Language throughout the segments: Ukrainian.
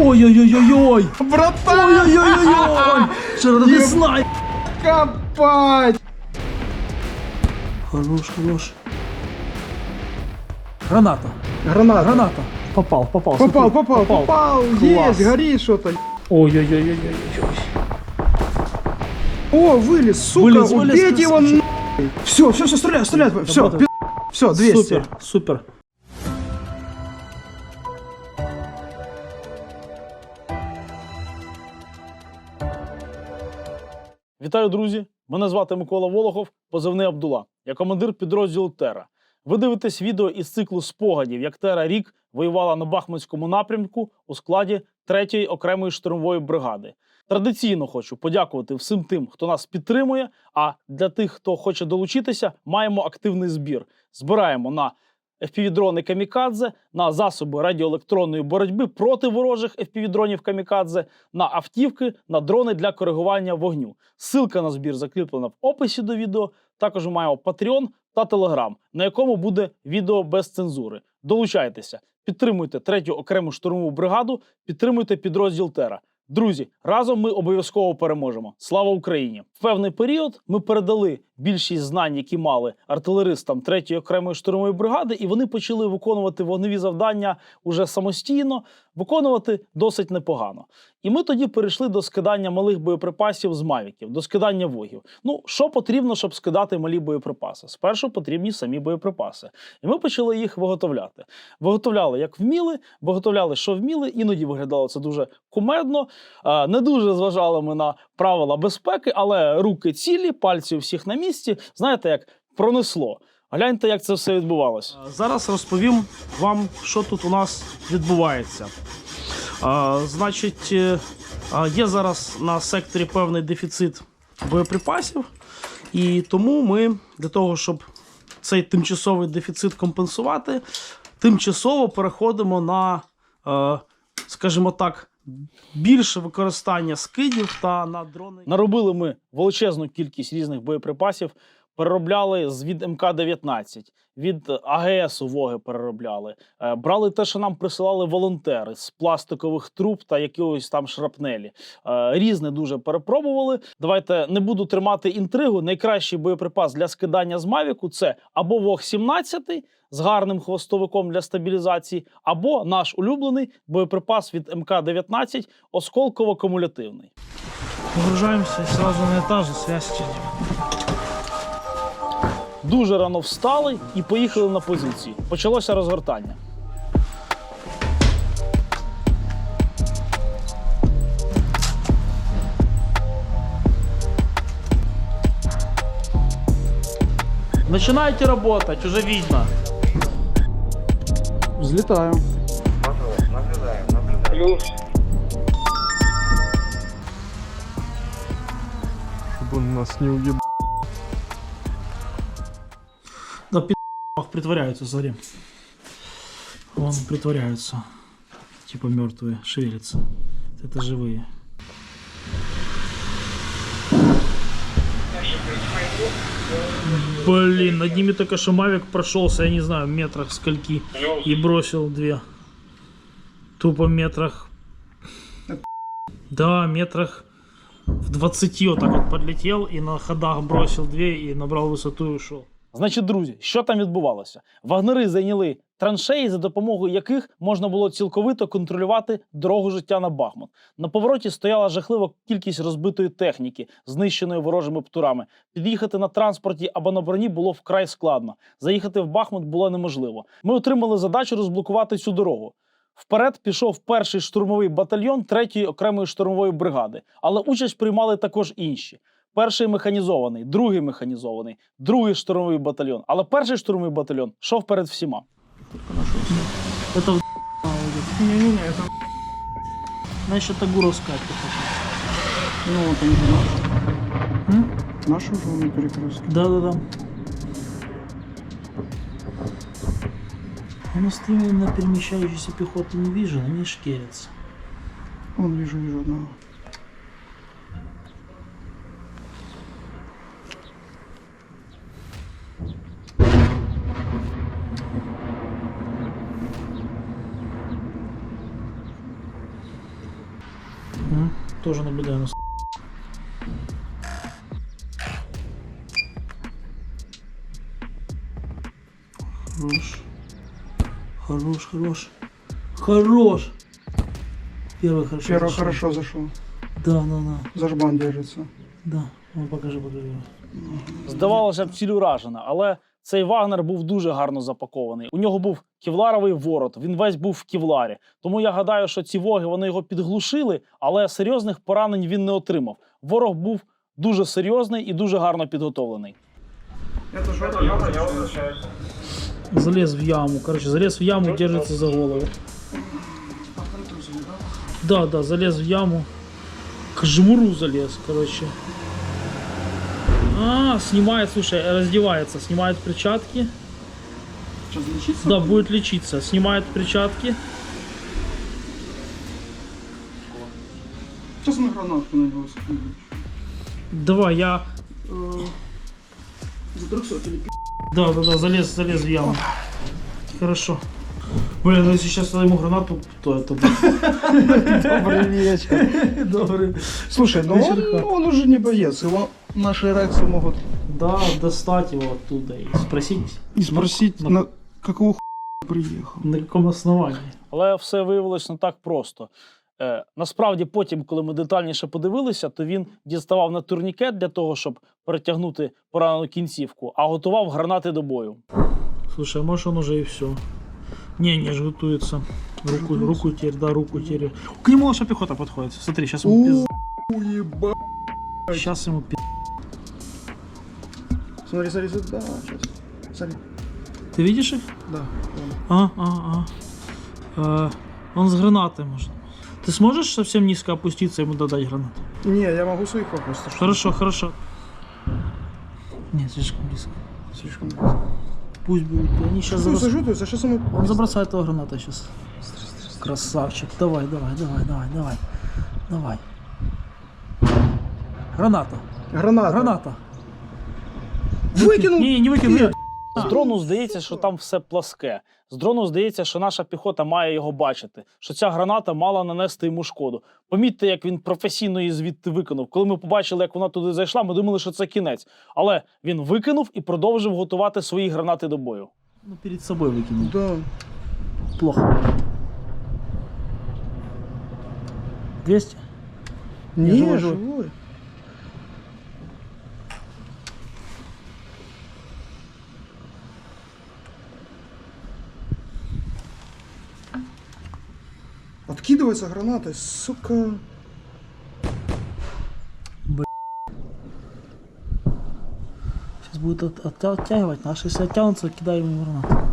Ой-ой-ой-ой-ой! Братан! Ой-ой-ой-ой-ой! Широти снай! Копать! Хорош, хорош. Граната. Граната. Граната. Попал, попал. Попал, смотри. попал, попал. Класс. Есть, горит что-то. Ой-ой-ой-ой-ой. О, вылез, сука, Вылез, вылез, убейте его красавчик. Все, все, все, стреляй, стреляй. Все, все, 200. Супер, супер. Вітаю, друзі! Мене звати Микола Волохов, позивний Абдула. Я командир підрозділу Тера. Ви дивитесь відео із циклу спогадів, як Тера рік воювала на Бахмутському напрямку у складі 3-ї окремої штурмової бригади. Традиційно хочу подякувати всім тим, хто нас підтримує. А для тих, хто хоче долучитися, маємо активний збір. Збираємо на FPV-дрони Камікадзе, на засоби радіоелектронної боротьби проти ворожих FPV-дронів Камікадзе, на автівки, на дрони для коригування вогню. Ссылка на збір закріплена в описі до відео. Також ми маємо Patreon та Telegram, на якому буде відео без цензури. Долучайтеся, підтримуйте третю окрему штурмову бригаду, підтримуйте підрозділ Тера. Друзі, разом ми обов'язково переможемо. Слава Україні! В певний період ми передали більшість знань, які мали артилеристам 3-ї окремої штурмової бригади, і вони почали виконувати вогневі завдання уже самостійно, виконувати досить непогано. І ми тоді перейшли до скидання малих боєприпасів з мавіків, до скидання вогів. Ну, що потрібно, щоб скидати малі боєприпаси? Спершу потрібні самі боєприпаси. І ми почали їх виготовляти. Виготовляли як вміли, виготовляли, що вміли, іноді виглядало це дуже кумедно. Е, Не дуже зважали ми на правила безпеки, але руки цілі, пальці у всіх на місці. Знаєте, як пронесло. Гляньте, як це все відбувалося. Зараз розповім вам, що тут у нас відбувається. А, значить, е, є зараз на секторі певний дефіцит боєприпасів, і тому ми для того, щоб цей тимчасовий дефіцит компенсувати, тимчасово переходимо на, е, скажімо так, більше використання скидів та на дрони. Наробили ми величезну кількість різних боєприпасів. Переробляли з від МК-19, від АГС Воги переробляли. Е, Брали те, що нам присилали волонтери з пластикових труб та якогось там шрапнелі. Е, Різне дуже перепробували. Давайте не буду тримати інтригу. Найкращий боєприпас для скидання з Мавіку це або Вог 17 з гарним хвостовиком для стабілізації, або наш улюблений боєприпас від МК-19 осколково-кумулятивний. Погружаємося сразу на етаж, связь Дуже рано встали і поїхали на позиції. Почалося розгортання. Начинайте работать, уже видно. Взлетаю. Чтобы он нас не уебал. Притворяются, смотри. Вон притворяются. Типа мертвые, шевелятся. Это живые. Блин, над ними только что прошелся, я не знаю, метрах скольки. И бросил две. Тупо метрах. Да, метрах в 20 вот так вот подлетел и на ходах бросил две и набрал высоту и ушел. Значить, друзі, що там відбувалося? Вагнери зайняли траншеї, за допомогою яких можна було цілковито контролювати дорогу життя на Бахмут. На повороті стояла жахлива кількість розбитої техніки, знищеної ворожими птурами. Під'їхати на транспорті або на броні було вкрай складно. Заїхати в Бахмут було неможливо. Ми отримали задачу розблокувати цю дорогу. Вперед пішов перший штурмовий батальйон 3-ї окремої штурмової бригади, але участь приймали також інші. Перший механізований, другий механізований, другий штурмовий батальйон. Але перший штурмовий батальйон йшов перед всіма. Это в Не-не-не, это... Значит, это Гуровская Ну, вот они же наши. Наши уже на перекрестке. Да-да-да. У нас именно перемещающейся пехоты не вижу, они шкерятся. Вон, вижу, вижу одного. Наблюдаю нас. Хорош. Хорош, хорош. Хорош. Первый хорошо. Первый зашел. хорошо зашел. Да, да, да. За жбан держится. Да. Ну, покажи, покажи. Здавалося б, ціль уражена, але цей Вагнер був дуже гарно запакований. У нього був кевларовий ворот, він весь був в кевларі. Тому я гадаю, що ці воги вони його підглушили, але серйозних поранень він не отримав. Ворог був дуже серйозний і дуже гарно підготовлений. Это жопа, я возвращаюсь. Залез в яму. Короче, залез в яму, держится за голову. Да, да, залез в яму. К жмуру залез, короче. А, снимает, слушай, раздевается, снимает перчатки. Сейчас лечиться? Да, будет лечиться. Снимает перчатки. Сейчас на гранатку на него скину. Давай, я... Э, За 300 или пи***. Да, да, да, залез, залез в яму. Хорошо. Блин, ну если сейчас ему гранату, то это будет. Добрый вечер. Добрый. Слушай, ну он, он уже не боец, его наши реакции могут Да, достать его оттуда и спросить, и спросить, Ну, на какого хуя приехал. на якому основанні. Але все виявилось не так просто. Е, насправді, потім, коли ми детальніше подивилися, то він діставав на турнікет для того, щоб перетягнути поранену кінцівку, а готував гранати до бою. Слушай, а може он уже і все. Не, не ж готується. Руку, руку теперь, да, руку теперь. К нему наша пехота подходит. Смотри, сейчас ему пиз... Уеба. Сейчас ему пиз... Смотри, смотри, смотри, да, сейчас. Смотри, Ты видишь их? да. А, а, а. Э, он с гранатой может. Ты сможешь совсем низко опуститься и ему додать гранату? Не, я могу своих что Хорошо, хорошо. Нет, слишком близко. Слишком близко. Пусть будет. Они сейчас заброс... зажутаются, сейчас ему... Он забросает его граната сейчас. Красавчик. Давай, давай, давай, давай, давай. Давай. Граната. Граната. Граната. Выкинул. Ні, не викинув. Ні. З дрону здається, що там все пласке. З дрону здається, що наша піхота має його бачити, що ця граната мала нанести йому шкоду. Помітьте, як він професійно її звідти викинув. Коли ми побачили, як вона туди зайшла, ми думали, що це кінець. Але він викинув і продовжив готувати свої гранати до бою. Ну, перед собою викинув. Да. Плохо. 200? Не, живой, живой. Живой. Откидывается гранатой, сука. Сейчас будет от, от- оттягивать. Наши если оттянутся, кидаем ему гранату.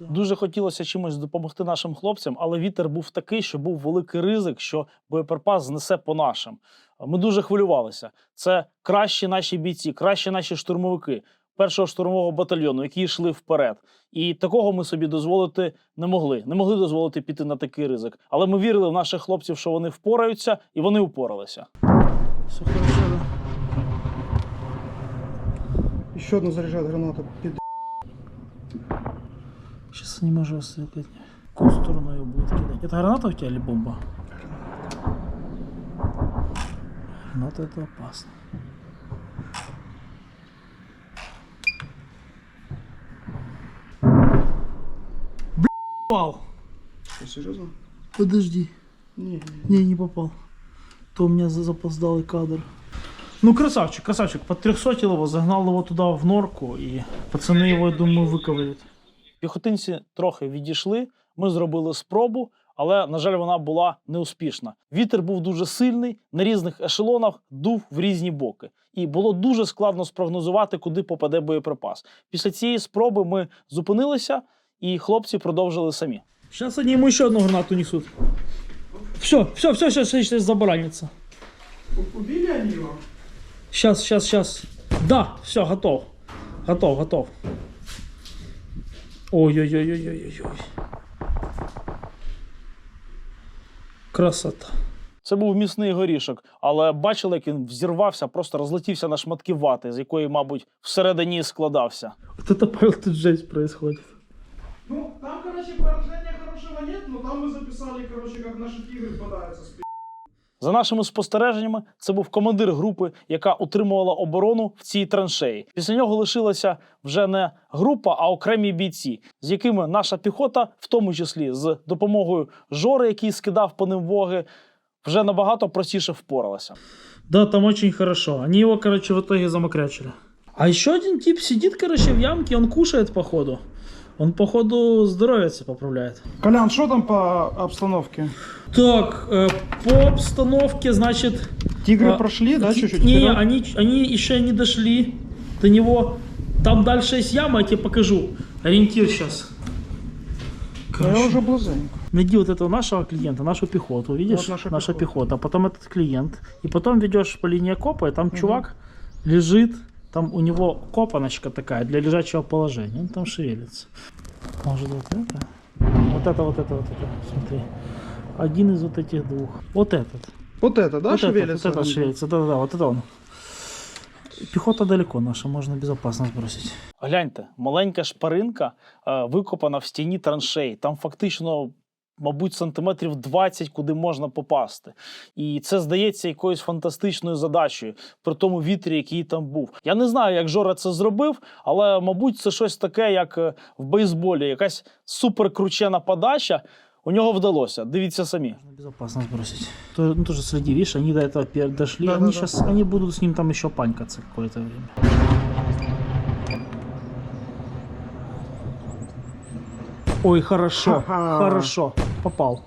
Дуже хотілося чимось допомогти нашим хлопцям, але вітер був такий, що був великий ризик, що боєприпас знесе по нашим. Ми дуже хвилювалися. Це кращі наші бійці, кращі наші штурмовики першого штурмового батальйону, які йшли вперед. І такого ми собі дозволити не могли. Не могли дозволити піти на такий ризик. Але ми вірили в наших хлопців, що вони впораються, і вони впоралися. Все хорошо, да? Еще одну заряжает гранату. Пид... Сейчас не стрелять. В какую сторону ее будет кидать? Это граната у тебя или бомба? Граната это опасно. Попал. Что, серьезно? Подожди. Не, Не, не попал. То у меня за- запоздалый кадр. Ну, красавчик, красавчик. Под 300 его загнал его туда в норку, і пацани його, я думаю, виковають. Піхотинці трохи відійшли. Ми зробили спробу, але, на жаль, вона була неуспішна. Вітер був дуже сильний, на різних ешелонах дув в різні боки. І було дуже складно спрогнозувати, куди попаде боєприпас. Після цієї спроби ми зупинилися, і хлопці продовжили самі. Зараз вони йому ще одну гранату несуть. Все, все, все, все, все, все забаранится. Убили они его? Сейчас, сейчас, сейчас. Да, все, готов. Готов, готов. Ой-ой-ой-ой-ой-ой. Красота. Це був міцний горішок, але бачили, як він взірвався, просто розлетівся на шматки вати, з якої, мабуть, всередині складався. От це Павел тут жесть происходит. Ну, там, короче, поражение хорошего этого нет, но там мы записали, короче, как наши тигры пытаются спи***. За нашими спостереженнями, це був командир групи, яка утримувала оборону в цій траншеї. Після нього лишилася вже не група, а окремі бійці, з якими наша піхота, в тому числі з допомогою Жори, який скидав по ним воги, вже набагато простіше впоралася. Да, там очень хорошо. Они его, короче, в итоге замокрячили. А еще один тип сидит, короче, в ямке, он кушает, походу. Он, походу, здоровье поправляет. Колян, что там по обстановке? Так, э, по обстановке, значит... Тигры а, прошли, да, чуть-чуть? Не, вперед? они, они еще не дошли до него. Там дальше есть яма, я тебе покажу. Ориентир сейчас. Да я уже близенько. Найди вот этого нашего клиента, нашу пехоту, видишь? Вот наша наша пехота. пехота. а потом этот клиент. И потом ведешь по линии копа, и там чувак лежит, там у него копаночка такая для лежачего положения. Он там шевелится. Может вот это? Вот это, вот это, вот это. Смотри. Один из вот этих двух. Вот этот. Вот это, да, вот шевелится? Этот, вот этот шевелится. Да-да-да, вот это он. Пехота далеко наша, можно безопасно сбросить. Гляньте, маленька шпаринка е, викопана в стіні траншеї. Там фактично, мабуть, сантиметрів 20, куди можна попасти. І це здається якоюсь фантастичною задачею при тому вітрі, який там був. Я не знаю, як Жора це зробив, але мабуть, це щось таке, як е, в бейсболі, якась суперкручена подача. У нього вдалося. Дивіться самі. Можно безопасно сбросить. То, ну, тоже следи, видишь, они до этого дошли. Да-да-да. они сейчас, они будут с ним там еще панькаться какое-то время. Ой, хорошо, хорошо. Попал.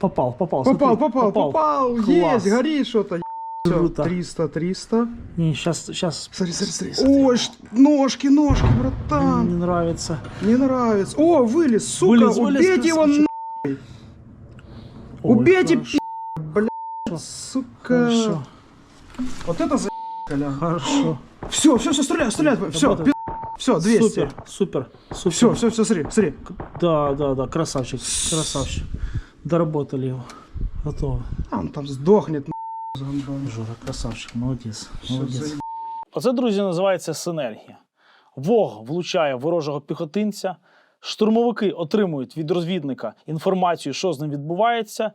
Попал, попал. Попал, смотри, попал, попал, Класс. есть, горит что-то. Все, Круто. 300, 300. Не, сейчас, сейчас. Смотри, смотри, смотри. Ой, ш- ножки, ножки, Не братан. нравится. Не нравится. О, вылез, сука, Вылез, вылез, убейте его. Ой, Убейте, хорошо, блядь, сука. Хорошо, Вот это за хорошо. Все, все, все, стреляй, стреляй. Все, Работает. Все, 200. Супер, супер, супер. Все, все, все, смотри, смотри. Да, да, да, красавчик, красавчик. Доработали его. Готово. А, он там сдохнет. Жора, красавчик, молодец, Всё, молодец. Оце, друзі, називається синергія. Вог влучає ворожого піхотинця, штурмовики отримують від розвідника інформацію, що з ним відбувається,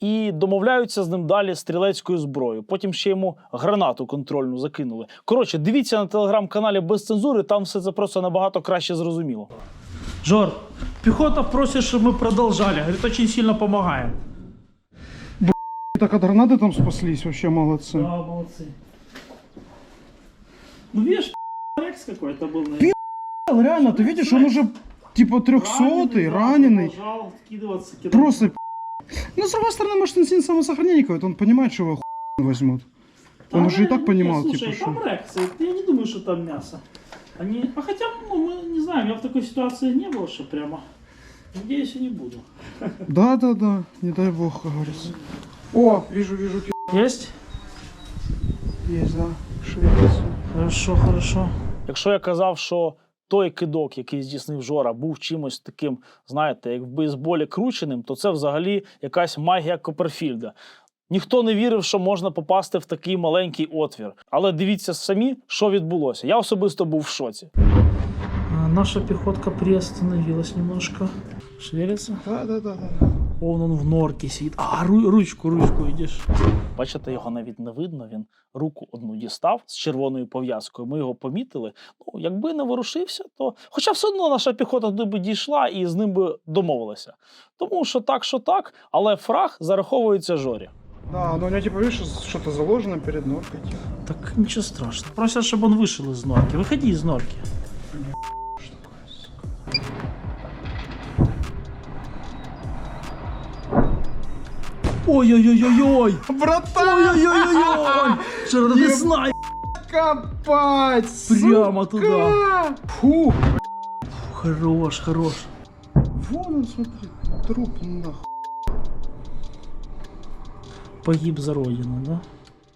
і домовляються з ним далі стрілецькою зброєю. Потім ще йому гранату контрольну закинули. Коротше, дивіться на телеграм-каналі без цензури, там все це просто набагато краще зрозуміло. Жор, пехота просит, чтобы мы продолжали. Говорит, очень сильно помогаем. Так от гранаты там спаслись, вообще молодцы. Да, молодцы. Ну, видишь, рекс какой-то был. наверное. Реально, ты видишь, он уже типа трехсотый, раненый. Продолжал скидываться, кидать. Просто пи***. Ну, с другой стороны, может, инстинкт самосохранения какой-то, он понимает, что его хуй возьмут. Он Да, уже и так понимал, слушай, типа, там что... рексы. Я не думаю, что там мясо. Они... А хотя, ну, мы не знаем, я в такой ситуации не был, что прямо. Надеюсь, и не буду. Да, да, да, не дай бог, как говорится. О, вижу, вижу, пи***. Есть? есть, да, шевелится. Хорошо, хорошо. Якщо я казав, що той кидок, який здійснив Жора, був чимось таким, знаєте, як в бейсболі крученим, то це взагалі якась магія Коперфільда. Ніхто не вірив, що можна попасти в такий маленький отвір. Але дивіться самі, що відбулося. Я особисто був в шоці. Наша піхотка приостановилась немножко. Шевелится. Да, да, да, да. Он, он в норке сидит. А, ру- ручку, ручку видишь. Бачите, його навіть не видно. Він руку одну дістав з червоною пов'язкою. Ми його помітили. Ну, якби не ворушився, то. Хоча все одно наша піхота туди би дійшла і з ним би домовилася. Тому що так, що так, але фраг зараховується жорі. Да, но у него, типа, видишь, что-то заложено перед норкой. типа. Так ничего страшного. Просят, чтобы он вышел из норки. Выходи из норки. Ой-ой-ой-ой-ой! Братан! Ой-ой-ой-ой-ой! Знай? Копать! Прямо туда. Фу! Хорош, хорош. Вон он, смотри, труп нахуй. Погиб за родину, да?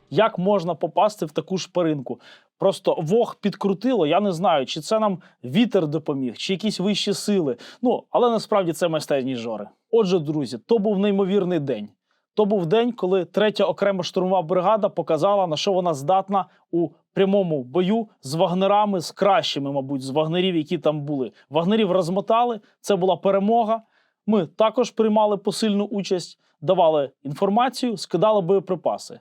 Як можна попасти в таку шпаринку? Просто вог підкрутило. Я не знаю, чи це нам вітер допоміг, чи якісь вищі сили. Ну, але насправді це майстерність жори. Отже, друзі, то був неймовірний день. То був день, коли третя окрема штурмова бригада показала, на що вона здатна у прямому бою з вагнерами, з кращими, мабуть, з вагнерів, які там були. Вагнерів розмотали. Це була перемога. ми також приймали посильну участь, давали інформацію, скидали боєприпаси.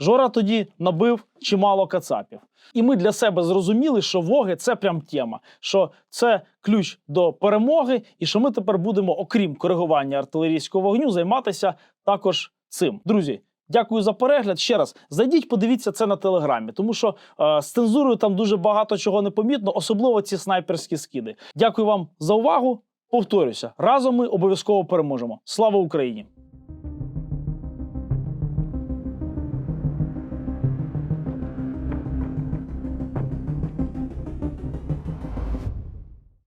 Жора тоді набив чимало кацапів. І ми для себе зрозуміли, що воги це прям тема, що це ключ до перемоги, і що ми тепер будемо, окрім коригування артилерійського вогню, займатися також цим. Друзі, дякую за перегляд. Ще раз зайдіть, подивіться це на телеграмі, тому що е, з цензурою там дуже багато чого не помітно, особливо ці снайперські скиди. Дякую вам за увагу. Повторюся, разом ми обов'язково переможемо. Слава Україні!